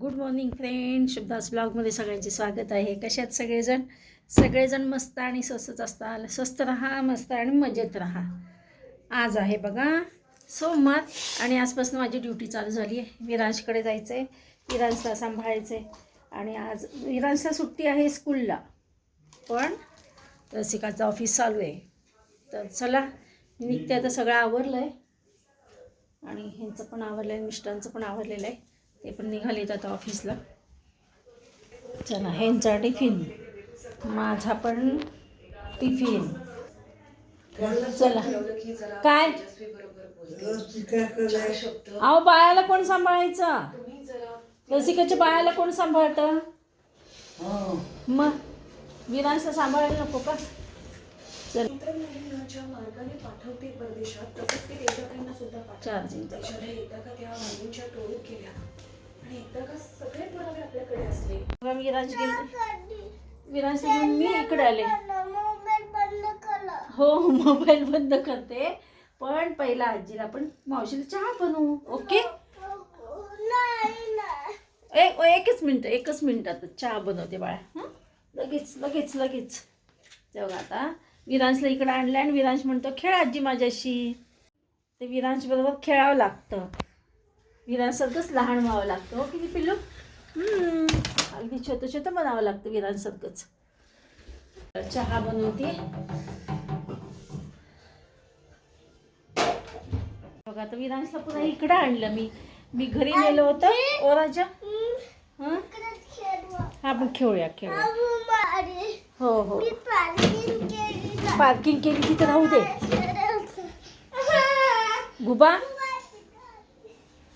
Good morning friend शुभदास ब्लॉगमध्ये सगळ्यांचे स्वागत आहे. कशात सगळेजण? सगळेजण मस्त आणि स्वस्तच असतात स्वस्त राहा मस्त आणि मजेत राहा. आज आहे बघा सोमवार आणि आजपासून माझी ड्युटी चालू झाली आहे. विरांशकडे जायचं आहे विरांशला सांभाळायचं आहे आणि आज विरांशला सुट्टी आहे स्कूलला. पण रसिकाचं ऑफिस चालू आहे. तर चला निघते आता सगळं आवरलं आहे आणि ह्यांचं पण आवरलं आहे मिस्टरांचं पण आवरलेलं आहे. ते पण निघालेत आता ऑफिसला चला ह्यांचा टिफिन माझा पण टिफिन चला. काय? अहो बाळाला कोण सांभाळायचं? लसिकाच्या बाळाला कोण सांभाळतं? मग? विरांशला सांभाळायला नको का? चल. चार्जिंग. विराज गेले विराज घेऊन मी इकडे आले. हो मोबाईल बंद करते. पण पहिला आजीला आपण मावशीला चहा बनवू ओके? एकच मिनिट एकच मिनिटात चहा बनवते बाळा. हं? लगेच लगेच लगेच. तेव्हा आता? विरांशला इकडे आणलं आणि विरांश म्हणतो खेळ आजी माझ्याशी. ते विरांश बरोबर खेळावं लागतं. विरांसारखंच लहान व्हावं लागतं हो किती पिल्लू? हम्म, अगदी छोटं छोटं बनावं लागतं विरांसारखंच चहा बनवते बघा आता विरांशला पुन्हा इकडं आणलं मी. मी घरी नेलं होतं. ओराच्या हं? हा आपण खेळूया खेळूया. हो हो. पार्किंग केली तिथे राहू दे. गुबा?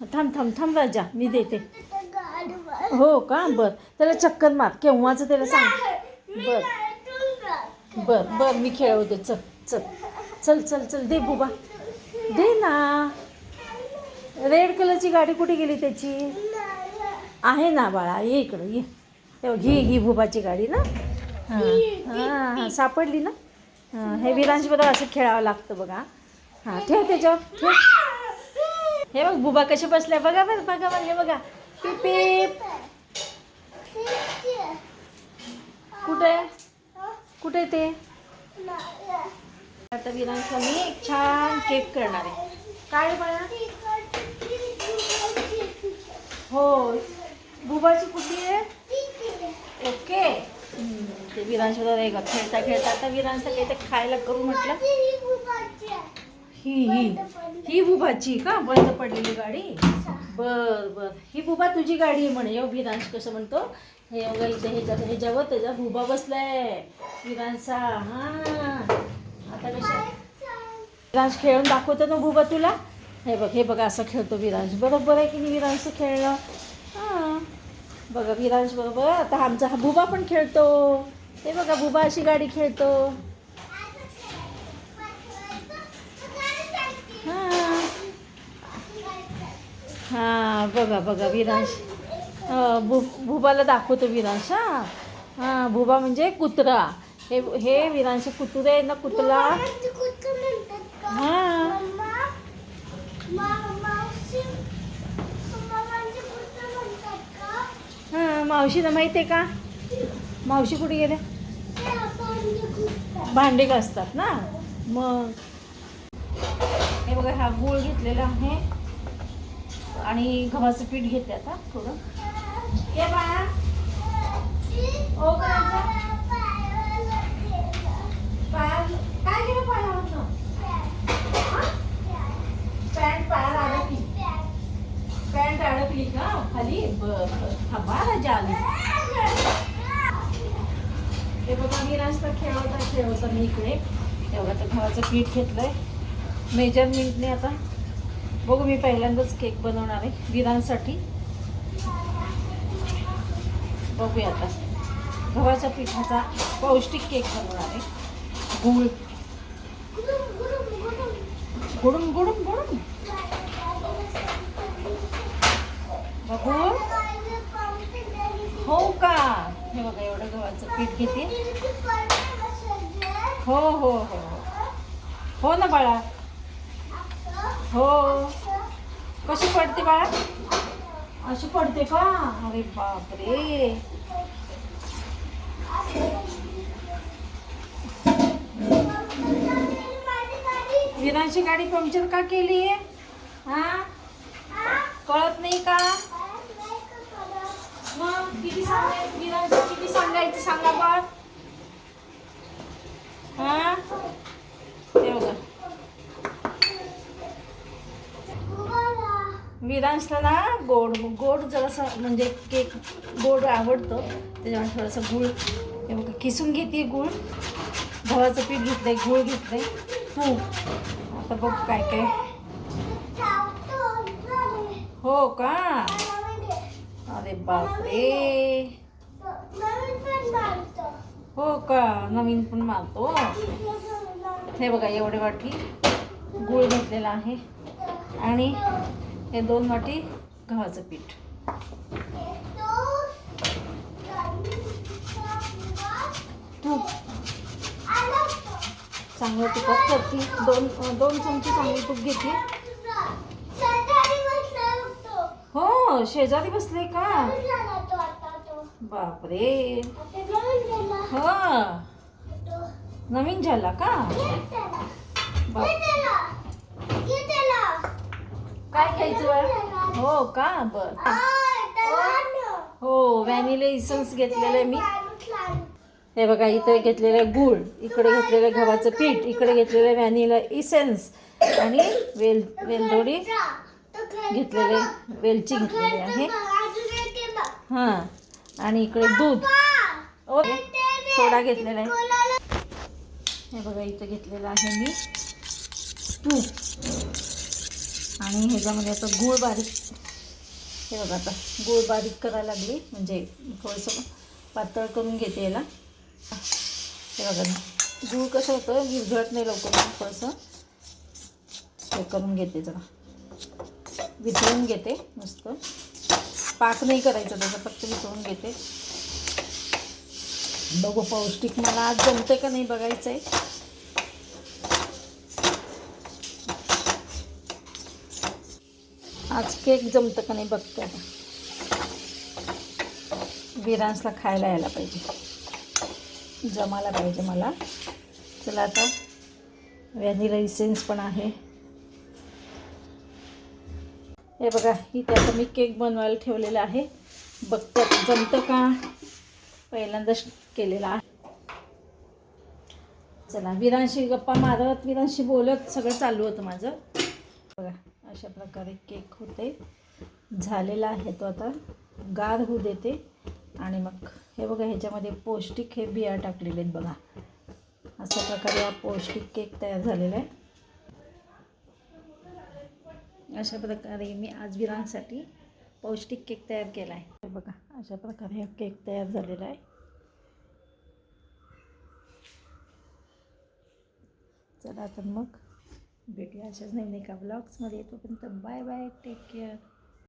थांब थांब थांब राजा मी देते. हो का? बर. त्याला चक्कर मार. केव्हाच त्याला सांग? बर. बर बर मी खेळवते चल चल. चल चल चल. दे बुबा. दे ना. रेड कलरची गाडी कुठे गेली त्याची? आहे ना बाळा. ये इकडं ये. तेव्हा घे घे बुबाची गाडी ना. हां हां हां सापडली ना? हां हे विरांश बरोबर असं खेळावं लागतं बघा. हां ठेव त्याच्यावर ठेव. हे बघ बुबा कसे बसल्या बघा बरं बघा बरं हे बघा. पिप पिप. कुठे? कुठे ते? आता विरांचा मी एक छान केक करणार आहे. काय बाळा? हो बुबाची कुठली आहे? ओके. ते विरांश खेळता खेळता आता विरांचा काही ते खायला करू म्हटलं. ही ही. ही बुबाची का? बंद पडलेली गाडी? बर बर. ही बुबा तुझी गाडी आहे म्हणे. यो विरांश कसं म्हणतो? हे बघा इथे ह्याच्या ह्याच्यावर त्याचा बुबा बसलाय. विरांशा हा. आता कशा? विरांश खेळून दाखवतो ना बुबा तुला? हे बघ हे बघा असं खेळतो विरांश बरोबर आहे की नाही विरांश खेळलं हां. बघा विरांश बरोबर. आता आमचा हा बुबा पण खेळतो. हे बघा बुबा अशी गाडी खेळतो. हां. हां बघा बघा विरांश. बु बुबाला दाखवतो विरांश हां. हां बुबा म्हणजे कुत्रा. हे हे विरांश कुत्रे आहे ना कुत्रा. हां. हां मावशीला माहिती आहे का? मावशी कुठे गेले भांडे घासतात ना. मग बघा हा गूळ घेतलेला आहे. आणि गव्हाचं पीठ घेते आता थोडं. ये बाळा. ओ करायचं पाया काय केलं पायावरनं पॅन्ट पायाला अडकली. पॅन्ट अडकली का? खाली? बर थांबा राजा आली. हे बघा मी रास्ता खेळवता खेळवता मी इकडे एवढं तर गव्हाचं पीठ घेतलंय. मेजरमेंटने आता बघू मी पहिल्यांदाच केक बनवणार आहे विरांसाठी. बघूया आता. गव्हाच्या पिठाचा पौष्टिक केक बनवणार आहे. गुळ. गुडूम गुडून गुडून. बघू. हो का? हे बघा एवढं गव्हाचं पीठ घेते. हो हो हो. हो, हो ना बाळा. हो। कशी पडते बाळा? पडते का? अरे गाडी पंक्चर का केली आहे? हा? कळत नाही का? मग विरांशला ना गोड गोड जरासं म्हणजे केक गोड आवडतं. त्याच्यामुळे थोडंसं गूळ हे बघा किसून घेते गूळ. गव्हाचं पीठ घेतलंय गूळ घेतलंय. तूप आता बघ काय काय. हो का? अरे बापरे. हो का? नवीन पण मारतो. हे बघा एवढे वाटी गूळ घेतलेला आहे. आणि हे दोन वाटी गव्हाचं पीठ. तूप चांगलं तुपात करते. दोन दोन चमचे चांगले तूप घेते. हो शेजारी बसले का? बापरे. हो. नवीन झाला का? बाप. काय खायचं बाळ? हो का? बर. हो. व्हॅनिला इसन्स घेतलेलं आहे मी. हे बघा इथे घेतलेलं गुळ इकडे घेतलेलं गव्हाचं पीठ इकडे घेतलेलं व्हॅनिला इसेन्स आणि वेल वेलदोडी घेतलेले वेलची घेतलेली आहे. हां आणि इकडे दूध. ओके सोडा घेतलेला आहे. हे बघा इथं घेतलेलं आहे मी. तूप. आणि ह्याच्यामध्ये आता गूळ बारीक हे बघा आता गूळ बारीक करायला लागली. म्हणजे थोडंसं पातळ करून घेते याला. हे बघा गूळ कसं होतं विरघळत नाही लवकर थोडंसं. हे करून घेते जरा. वितळून घेते मस्त. पाक नाही करायचा त्याचा फक्त वितळून घेते. बघू पौष्टिक मला आज जमते का नाही बघायचं आहे आज केक जमतं का नाही बघते आता. विरांसला खायला यायला पाहिजे. जमायला पाहिजे मला. चला आता व्हॅनिला इसेन्स पण आहे. हे बघा इथे आता मी केक बनवायला ठेवलेला आहे. बघतो जमतं का? पहिल्यांदाच केलेला आहे. चला विरांशी गप्पा मारत विरांशी बोलत सगळं चालू होतं माझं. बघा. अशा प्रकारे केक होते. झालेला आहे तो आता. गार होऊ देते. आणि मग हे बघा ह्याच्यामध्ये पौष्टिक हे बिया टाकलेले आहेत बघा. अशा प्रकारे हा पौष्टिक केक तयार झालेला आहे. अशा प्रकारे मी आज विरांसाठी पौष्टिक केक तयार केला आहे. हे बघा अशा प्रकारे हा केक तयार झालेला आहे. चला तर मग भेटूया अशाच नाही का ब्लॉग्समध्ये तोपर्यंत बाय बाय टेक केअर